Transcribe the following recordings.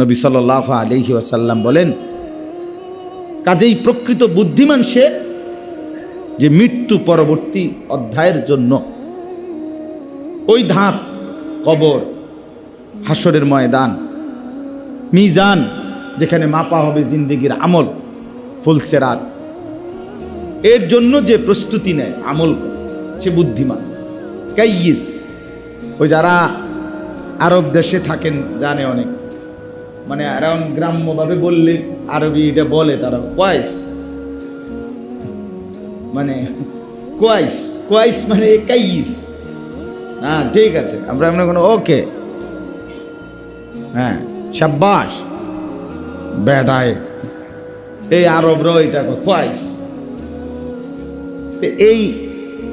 নবী সাল্লাহ আলহি আসাল্লাম বলেন, কাজেই প্রকৃত বুদ্ধিমান সে যে মৃত্যু পরবর্তী অধ্যায়ের জন্য ওই ধাপ, কবর হাসরের ময়দান, মিজান, যেখানে মাপা হবে জিন্দিগির আমল ফুলসেরাত এর জন্য যে প্রস্তুতি নেয়, আমল, সে বুদ্ধিমান। কাইয়িস, ওই যারা আরব দেশে থাকেন, জানে অনেক। মানে অ্যারাউন্ড গ্রাম্যভাবে বললে আরবি এটা বলে তারা, কোয়াইস। মানে কোয়াইস কোয়াইস মানে কাইস। হ্যাঁ ঠিক আছে। আমরা আমরা কোনো ওকে। হ্যাঁ সাব্বাস বেটায় এই আরবরা এটা কোয়াইস। এই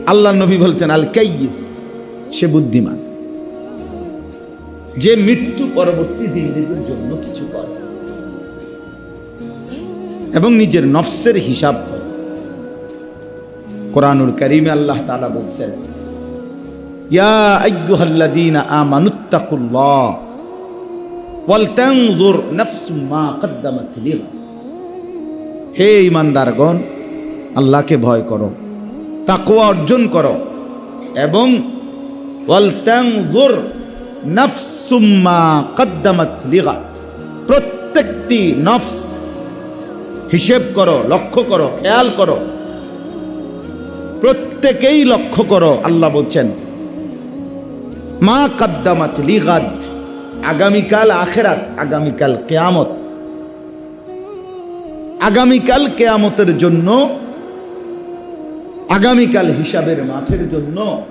আল্লাহ নবী বলছেন, আল কাইস সে বুদ্ধিমান। যে মৃত্যু পরবর্তী জিন্দিগির জন্য কিছু করে। এবং নিজের নফসের হিসাব করে। কোরআনুল করিমে আল্লাহ তাআলা বলছেন, ইয়া আইয়ুহাল্লাযীনা আমানুত্তাকুল্লাহ ওয়াল তানজুর নাফসুম মা কদ্দামাত হে ইমানদারগণ আল্লাহকে ভয় করো, তাকওয়া অর্জন করো এবং ওয়াল প্রত্যেকটি নফস হিসেব করো, লক্ষ্য করো, খেয়াল করো। প্রত্যেকেই লক্ষ্য করো, আল্লাহ বলছেন, মা কাদ্দামাত লিগাদ, আগামীকাল আখেরাত, আগামীকাল কেয়ামত। আগামীকাল কেয়ামতের জন্য, আগামীকাল হিসাবের মাঠের জন্য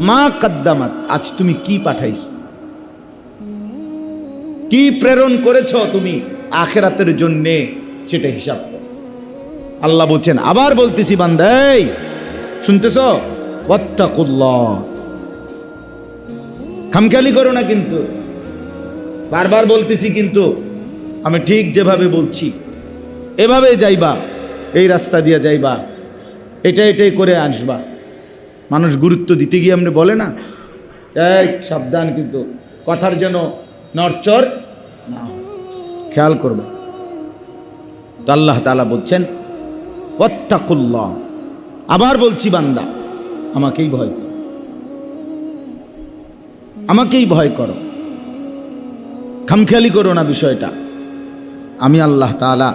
মা কাদ্দামাত, আজ তুমি কি পাঠাইছ? কি প্রেরণ করেছ তুমি আখেরাতের জন্যে সেটা হিসাব আল্লাহ বলছেন, আবার বলতেছি বান্দাই শুনতেছ? ওয়াত্তাকুল্লাহ। খামখেয়ালি করো না কিন্তু। বারবার বলতেছি কিন্তু, আমি ঠিক যেভাবে বলছি, এভাবে যাইবা, এই রাস্তা দিয়ে যাইবা এটা এটাই করে আসবা। মানুষ গুরুত্ব দিতে গিয়ে আপনি বলে না? এই, সাবধান কিন্তু। কথার যেন নরচর না খেয়াল করবে। তো আল্লাহ তালা বলছেন, ওয়াত্তাকুল্লাহ। আবার বলছি, বান্দা, আমাকেই ভয় করো। আমাকেই ভয় করো। খামখেয়ালি করো না বিষয়টা। আমি আল্লাহ তালা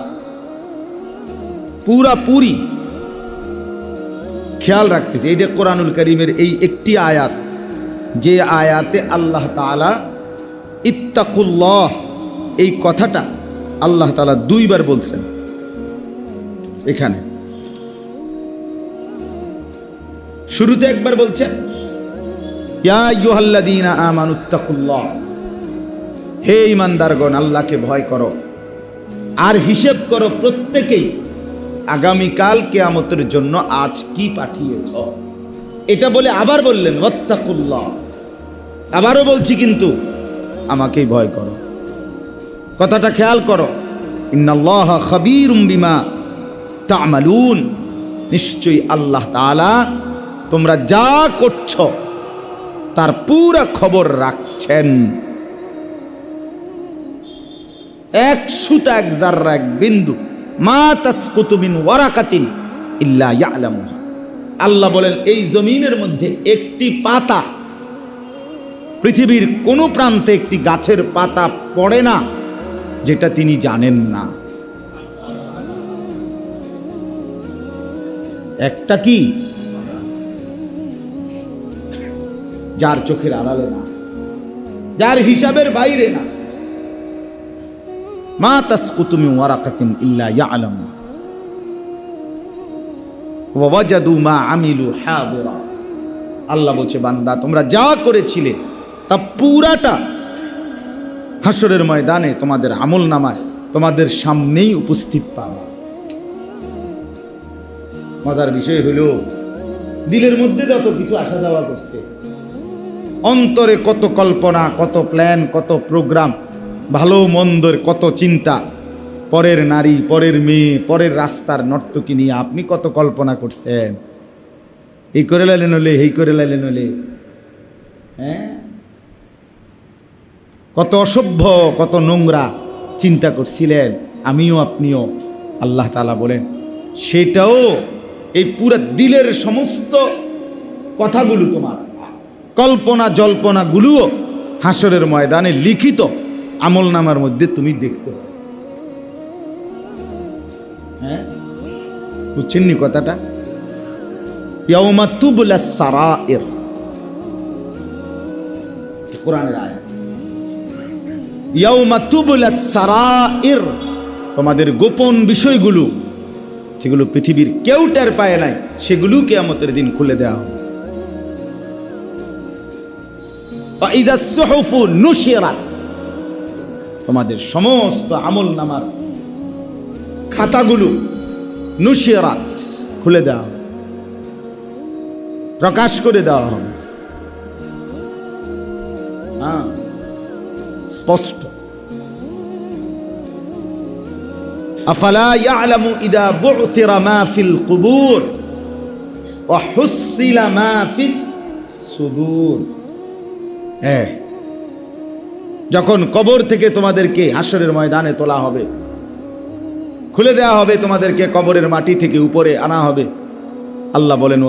পুরা পুরি খেয়াল রাখতেছি এইটা কোরআনুল করিমের এই একটি আয়াত, যে আয়াতে আল্লাহ তালা ইত্তাকুল্লাহ, এই কথাটা আল্লাহ তালা দুইবার বলছেন। এখানে। শুরুতে একবার বলছেন হে ইমানদারগণ আল্লাহকে ভয় করো। আর হিসেব করো প্রত্যেকেই আগামীকাল কেয়ামতের জন্য আজ কি পাঠিয়েছ? এটা বলে আবার বললেন, ওয়াত্তাকুল্লাহ। আবারও বলছি কিন্তু, আমাকেই ভয় করো। কথাটা খেয়াল করো, ইন্নাল্লাহ খাবীরুম বিমা তামালুন। নিশ্চয়ই আল্লাহ তাআলা তোমরা যা করছ, তার পুরা খবর রাখছেন। এক সুতা, এক জাররা, এক বিন্দু। মা তাসকুতু মিন ওয়ারাকাতিন ইল্লা আল্লাহ বলেন, এই জমিনের মধ্যে একটি পাতা, পৃথিবীর কোনো প্রান্তে একটি গাছের পাতা পড়ে না, যেটা তিনি জানেন না। একটা কি? যার চোখের আড়ালে না, যার হিসাবের বাইরে না। মা তাসকুতু মিন ওয়ারাকাতিন ইল্লা ইয়ালাম। ওয়া ওয়াজাদু মা আমিলু হাদিরা। আল্লাহ বলছে, বান্দা, তোমরা যা করেছিলে, তা পুরাটা হাসরের ময়দানে তোমাদের আমল নামায় তোমাদের সামনেই উপস্থিত পাবা মজার বিষয় হলো, দিলের মধ্যে যত কিছু আসা যাওয়া করছে, অন্তরে কত কল্পনা, কত প্ল্যান কত প্রোগ্রাম ভালো মন্দর কত চিন্তা। পরের নারী, পরের মেয়ে, পরের রাস্তার নর্তকী নিয়ে আপনি কত কল্পনা করছেন? এই করে লাইলেন হলে এই করে লাইলেন হলে হ্যাঁ? কত অসভ্য, কত নোংরা চিন্তা করছিলেন। আমিও আপনিও, আল্লাহ তালা বলেন। সেটাও এই পুরো দিলের সমস্ত কথাগুলো তোমার। কল্পনা জল্পনাগুলোও হাসরের ময়দানে লিখিত। আমল নামার মধ্যে তুমি দেখতে পাবে। হ্যাঁ বুঝছেন নি কথাটা ইয়াউমা তুবলা সারায়ের কোরআনের আয়াত ইয়াউমা তুবলা সারায়ের তোমাদের গোপন বিষয়গুলো যেগুলো পৃথিবীর কেউ টের পায় নাই সেগুলো কেয়ামতের দিন খুলে দেওয়া হবে وإذا الصحف نشرت তোমাদের সমস্ত আমল নামার খাতাগুলো নুশিরাত খুলে দেওয়া। প্রকাশ করে দেওয়া হবে। হ্যাঁ স্পষ্ট। আফালা ইদা হুসিলা হ্যাঁ যখন কবর থেকে তোমাদেরকে হাসরের ময়দানে তোলা হবে, খুলে দেওয়া হবে তোমাদেরকে কবরের মাটি থেকে উপরে আনা হবে। আল্লাহ বলেন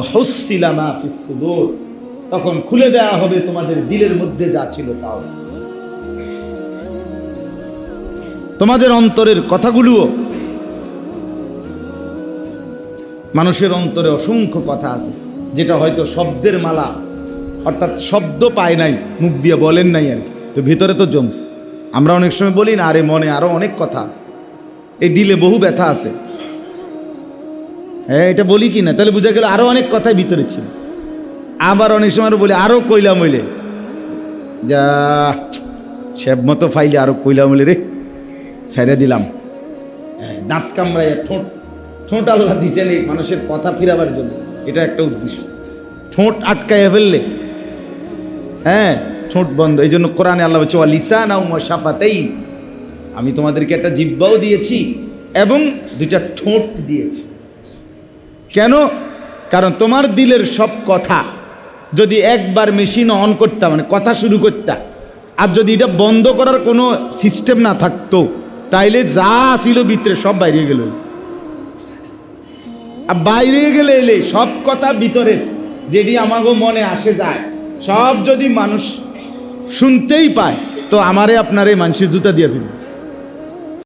তখন খুলে দেওয়া হবে তোমাদের দিলের মধ্যে যা ছিল তাও। তোমাদের অন্তরের কথাগুলোও, মানুষের অন্তরে অসংখ্য কথা আছে, যেটা হয়তো শব্দের মালা, অর্থাৎ শব্দ পায় নাই, মুখ দিয়ে বলেন নাই আর কি। তো ভিতরে তো জমস। আমরা অনেক সময় বলি না আরে মনে আরও অনেক কথা আছে। এই দিলে বহু ব্যথা আছে। হ্যাঁ এটা বলি কি না? তাহলে বুঝা গেল আরও অনেক কথাই ভিতরে ছিল। আবার অনেক সময় বলি আরও কইলাম হইলে। যা সেব মতো ফাইলে আরও কইলাম হইলে রে। ছেড়ে দিলাম। হ্যাঁ, দাঁত কামড়াইয়া ঠোঁট ঠোঁট আল্লাহ দিছেন এই মানুষের কথা ফিরাবার জন্য। এটা একটা উদ্দেশ্য। ঠোঁট আটকাইয়া ফেললে। হ্যাঁ ঠোঁট বন্ধ। এই জন্য কোরআনে আল্লাহ বলছে লিসান সাফাতেই আমি তোমাদেরকে একটা জিব্বাও দিয়েছি এবং দুইটা ঠোঁট দিয়েছি। কেন? কারণ তোমার দিলের সব কথা যদি একবার মেশিন অন করতাম মানে কথা শুরু করতাম আর যদি এটা বন্ধ করার কোনো সিস্টেম না থাকতো, তাইলে যা ছিল ভিতরে সব বাইরে গেল। আর বাইরে গেলে এলে সব কথা ভিতরের, যেটি আমাগো মনে আসে যায়, সব যদি মানুষ শুনতেই পায়। তো আমারে আপনারে মানুষের জুতা দিয়ে ফেলবে